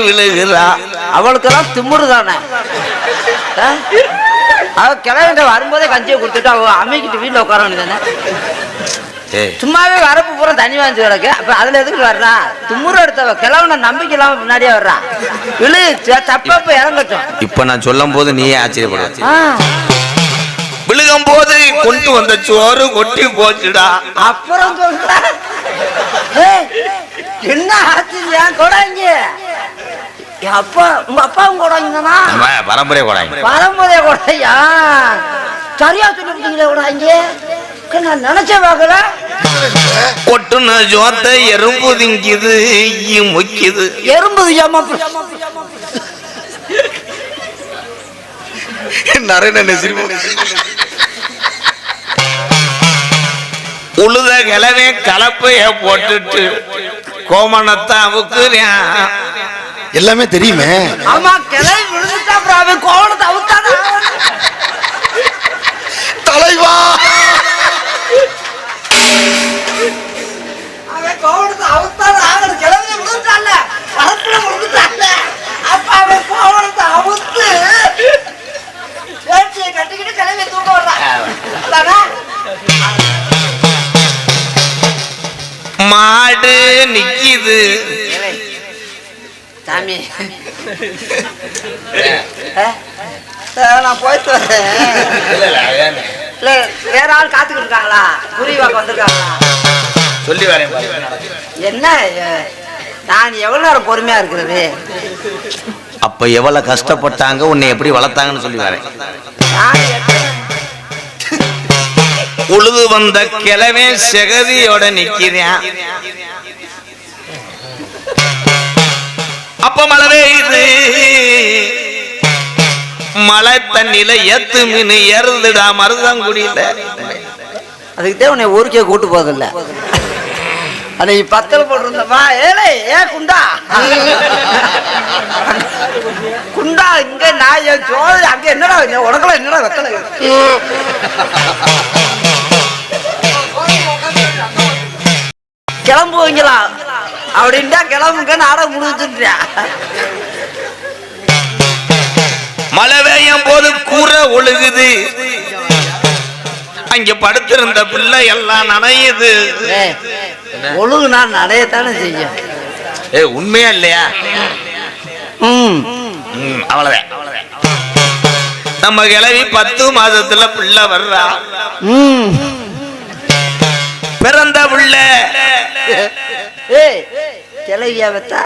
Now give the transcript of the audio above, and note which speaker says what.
Speaker 1: விழுகிறா.
Speaker 2: அவளுக்கெல்லாம் திமுரு தானே? அவ கிளம்பிட்ட வரும்போதே கஞ்சியை கொடுத்துட்டு அவ அமைக்கிட்டு வீட்டில் உட்கார வேண்டியதானே சும்மாவே வரப்பு பூரா தண்ணி வாங்கி கிடக்கு. அப்ப அதுல எதுக்கு வர்றா? தும்முரு எடுத்தவ. கிளவுன நம்பிக்கை இல்லாம பின்னாடியே வர்றா. விழு தப்பப்ப இறங்கட்டும்.
Speaker 1: இப்ப நான் சொல்லும் போது நீயே ஆச்சரியப்படு
Speaker 2: ஆ,
Speaker 1: விழுகும் போது கொண்டு வந்த சோறு கொட்டி போச்சுடா.
Speaker 2: அப்புறம் சொல்ற. என்ன ஆச்சரியம் கொடாங்க என் அப்பா உங்க அப்பாவும் கொடாங்கண்ணா
Speaker 1: நம்ம பரம்பரை கூடாங்க
Speaker 2: பரம்பரை கொடையா சரியா சொல்லிருக்கீங்களே கொடாங்க நான் நினைச்ச பார்க்கல.
Speaker 1: கொட்டுன ஜோத்த எறும்பு திங்கிது ஈ முக்கிது.
Speaker 2: எறும்பு ஏமா
Speaker 1: நிறைய உழுத கிழவே கலப்பைய போட்டுட்டு கோமணத்தை அவுக்குறேன்
Speaker 3: எல்லாமே தெரியுமே.
Speaker 2: ஆமா கிளை விழுந்துட்டா அப்புறம் அவன் கோவணத்தை அவுத்தானா
Speaker 3: தலைவா!
Speaker 2: அவன் கோவணத்தை அவுத்தானா அவன் கிளவி விழுந்துட்டான்ல. வரப்புல விழுந்துட்டான்ல. அப்ப அவன் கோவணத்தை அவுத்து வேட்டியை கட்டிக்கிட்டு கிளவிய தூக்க வர்றான்?
Speaker 1: மாடு நிக்கிது.
Speaker 2: சாமி நான் போயிட்டு வரேன் இல்ல வேற ஆள் காத்துக்கிட்டு இருக்காங்களா குருவி வாக்க வந்திருக்காங்களா
Speaker 1: சொல்லி வரேன்
Speaker 2: என்ன நான் எவ்வளவு நேரம் பொறுமையா இருக்கிறது?
Speaker 1: அப்ப எவ்வளவு கஷ்டப்பட்டாங்க உன்னை எப்படி வளர்த்தாங்கன்னு சொல்லி வரேன் உழுது வந்த கிழவே செகதியோட நிக்கிறேன் அப்ப மழை பெய்யுது மழை தண்ணியில எத்து மீன் ஏறுதுடா மருதங்குடியில.
Speaker 2: அதுக்குதான் உன்னை ஊருக்கே கூட்டு போதில்ல அன்னைக்கு பத்தல் போட்டிருந்தப்பா ஏழை ஏ குண்டா. குண்டா இங்க நான் சோழ அங்க என்னடா உனக்கெல்லாம் என்னடா வெத்தலை? கிளம்புவீங்களா? அப்படின்ட்டா கிளம்புங்க நாடகம் முடிச்சுட்டியா
Speaker 1: மழை பெய்யும் போது கூரை ஒழுகுது. அங்க படுத்திருந்த பிள்ளை எல்லாம் நனையுது.
Speaker 2: ஒழுங்கு நான் நடையத்தானே செய்யும்.
Speaker 1: ஏ உண்மையா இல்லையா? அவ்வளவுதான். நம்ம கிளவி பத்து மாதத்துல பிள்ளை வர்றா. பிள்ளை
Speaker 2: கிளவியா வச்சா